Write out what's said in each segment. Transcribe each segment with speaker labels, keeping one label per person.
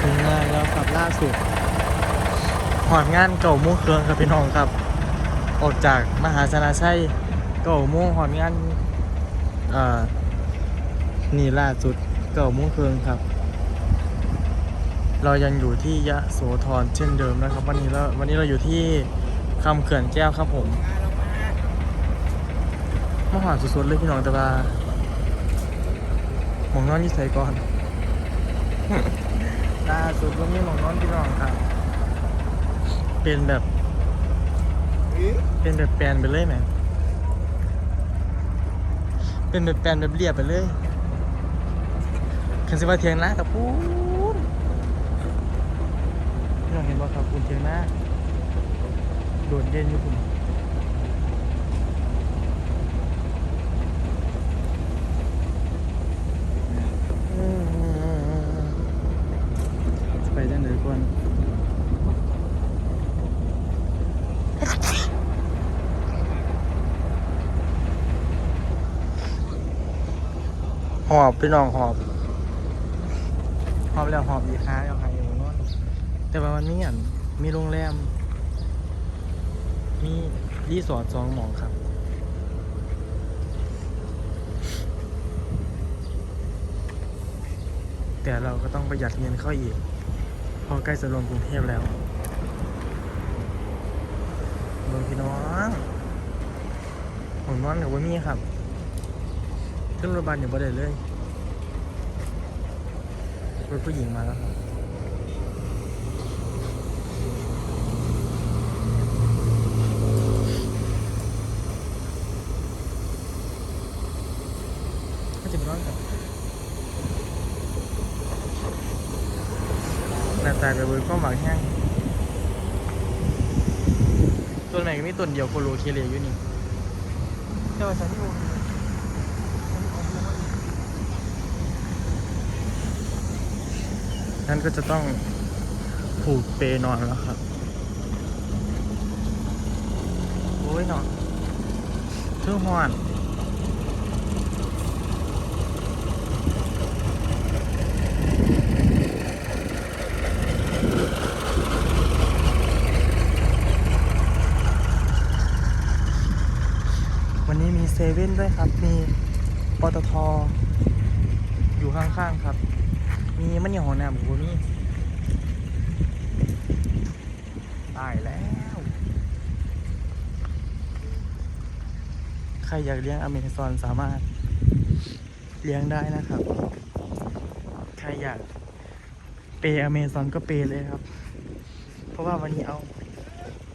Speaker 1: ถึงงานแล้วครับล่าสุดหอดงานเก่ามุ่งเครืองครับพี่น้องครับ ออกจากมหาชนะชัยเก่ามุ่งหอดงานเอ่อนี่ล่าสุดเก่ามุ่งเครืองครับ เรายังอยู่ที่ยะโสธรเช่นเดิมนะครับ วันนี้เราวันนี้เราอยู่ที่คำเขื่อนแก้วครับผมมาหอดสุดๆเลยพี่น้องแต่ว่าหมองนอนที่ใส่ก่อนล่า สุดวันนี้หมองนอนพี่น้องครับเป็นแบบ เป็นแบบแปลนไปเลยแหมเป็นแบบแปลนแบบเรียบไปเลยคันสิว่าเทียงนะกับพูนพี่น้องเห็นว่าครับคุณเทียงนะโดดเด่นอยู่คุณ ไปจังเลยก่อนหอบพี่น้องหอบหอบแล้วหอบอีค้าเอาใครอยู่นอนแต่ว่ามันมีอันมีโรงแรม มีรีสอร์ทสองหมองครับแต่เราก็ต้องประหยัดเงินเข้าอีก พอใกล้จะลงกรุงเทพแล้วเมืองพี่น้องผมนอนกับว่ามีครับ ขึ้นรถบัสอยู่บ่ได้เลยรถผู้หญิงมาแล้วครับก็จะไปนอนกับ หน้าตาไปเบิร์ก็หวังแห้งตัวไหนก็มีตัวเดียวโคโลเคเลอยู่นี่เจ้าฉันอยู่นั่นก็จะต้องผูกเปนอนแล้วครับ โอ้ยนอนเชื่อหอนวันนี้มีเซเว่นด้วยครับ มีปตทอยู่ข้างๆครับ มีมันอย่างหัวหน้าบุมีตายแล้ว ใครอยากเลี้ยงอเมซอนสามารถเลี้ยงได้นะครับ ใครอยากเปย์อเมซอนก็เปย์เลยครับ เพราะว่าวันนี้เอา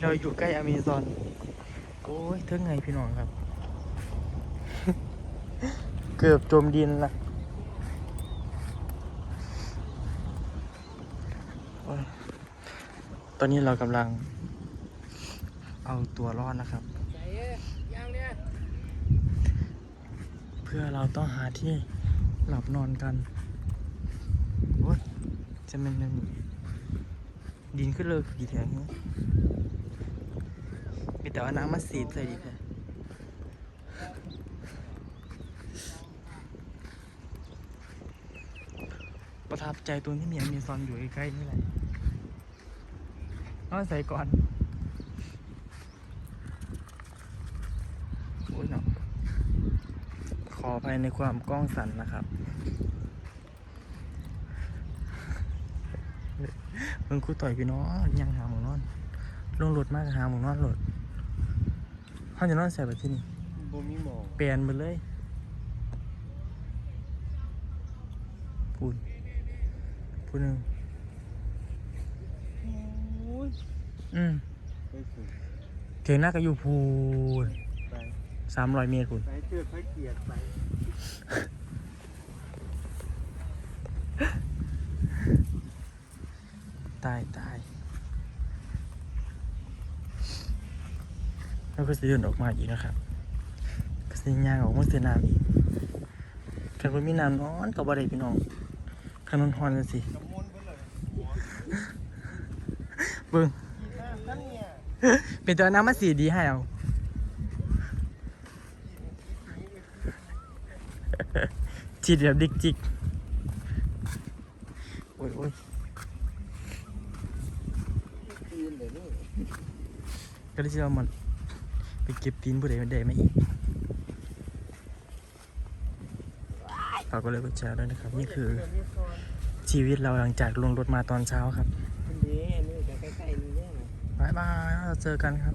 Speaker 1: เราอยู่ใกล้อเมซอน โอ้ยเท่าไงพี่น้องครับ กือบจมดินละตอนนี้เรากำลัง เอาตัวรอดนะครับ เพื่อเราต้องหาที่หลับนอนกันโอ้ยจะเป็นยังดินขึ้นเลยกี่แถงนี้มีแต่ว่าน้ำมาสีดใส่ดีแค่ ประทับใจตรงที่มีอเมซอนอยู่ใกล้ๆนี่แหละเอาใส่ก่อนโอ้ยเนาะขออภัยในความกล้องสั่นนะครับเพิ่งครู่ต่อยพี่น้องยังหาหมูนอนลงรถมากหาหมูนอนรถเขาจะนอนใส่แบบที่นี่
Speaker 2: บ่มีหมอง
Speaker 1: เปลี่ยนไปเลยพูด พูดหนึ่งอืม
Speaker 2: ไปสุด
Speaker 1: เถียงหน้าก็อยู่พูน
Speaker 2: ไป
Speaker 1: สามร้อยเมตรพูน
Speaker 2: ไปเทือกพระเกียรติไป
Speaker 1: ตายตายแล้วก็จะเดินออกมาอีกนะครับก็จะย่างออกมาเสียน้ำอีกคันว่ามีน้ำนอนก็บ่ได้พี่น้อง คันนอนฮอนกันสิ
Speaker 2: เบิ่
Speaker 1: ง
Speaker 2: เป็
Speaker 1: นตัวน้ำมาสีดีให้เอาจีดแบบดิกจิกโอ้ยโอ้ย
Speaker 2: ตีนเดี๋ยวนี้
Speaker 1: ก็เลยจะเอามัน ไปเก็บตีนผู้ใดใดมอีกากกดไลค์กดแชร์ด้วยนะครับ นี่คือชีวิตเราหลังจากลงรถมาตอนเช้าครับบายบายเราเจอกันครับ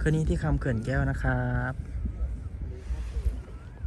Speaker 1: คืนนี้ที่คำเขื่อนแก้วนะครับ